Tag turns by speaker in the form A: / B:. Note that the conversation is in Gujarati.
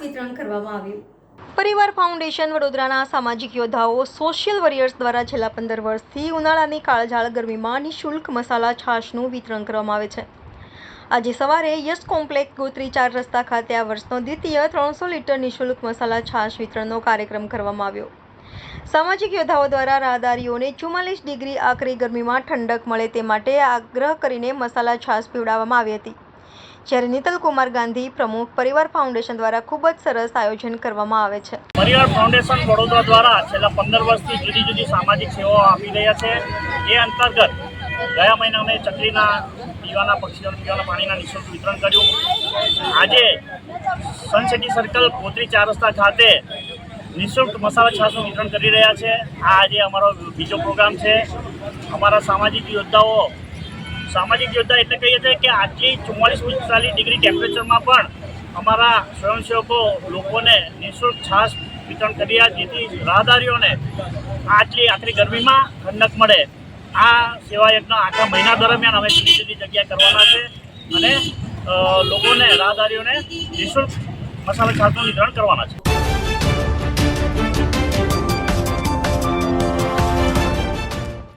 A: વિતરણ કરવામાં આવ્યું.
B: પરિવાર ફાઉન્ડેશન વડોદરાના સામાજિક યોદ્ધાઓ સોશિયલ વોરિયર્સ દ્વારા છેલ્લા પંદર વર્ષથી ઉનાળાની કાળઝાળ ગરમીમાં નિઃશુલ્ક મસાલા છાશનું વિતરણ કરવામાં આવે છે. આજે સવારે યશ કોમ્પ્લેક્સ ગોત્રી ચાર રસ્તા ખાતે આ વર્ષનો દ્વિતીય ત્રણસો લીટર નિઃશુલ્ક મસાલા છાશ વિતરણનો કાર્યક્રમ કરવામાં આવ્યો. સામાજિક યોદ્ધાઓ દ્વારા રાહદારીઓને ચુમ્માલીસ ડિગ્રી આકરી ગરમીમાં ઠંડક મળે તે માટે આગ્રહ કરીને મસાલા છાશ પીવડાવવામાં આવી હતી. જ્યારે નીતલ કુમાર ગાંધી પ્રમુખ પરિવાર ફાઉન્ડેશન દ્વારા ખૂબ જ સરસ આયોજન કરવામાં આવે છે.
C: પરિવાર ફાઉન્ડેશન વડોદરા દ્વારા છેલ્લા પંદર વર્ષથી જુદી જુદી સામાજિક સેવાઓ આપી રહ્યા છે. એ અંતર્ગત ગયા મહિના અમે ચકલીના પીવાના પક્ષીઓને પીવાના પાણીના નિઃશુલ્ક વિતરણ કર્યું. આજે સનસિટી સર્કલ કોત્રી ચાર રસ્તા ખાતે નિઃશુલ્ક મસાલા છાશનું વિતરણ કરી રહ્યા છે. આ આજે અમારો બીજો પ્રોગ્રામ છે. અમારા સામાજિક યોદ્ધાઓ સામાજિક યોદ્ધા એટલે કહીએ છીએ કે આજથી ચુમ્માલીસ પિસ્તાલીસ ડિગ્રી ટેમ્પરેચરમાં પણ અમારા સ્વયંસેવકો લોકોને નિઃશુલ્ક છાશ વિતરણ કરી જેથી રાહદારીઓને આટલી આખરી ગરમીમાં ઠંડક મળે. આ સેવાયજ્ઞ આખા મહિના દરમિયાન અમે જુદી જુદી જગ્યાએ કરવાના છે અને લોકોને રાહદારીઓને નિઃશુલ્ક મસાલા છાશનું વિતરણ કરવાના છે.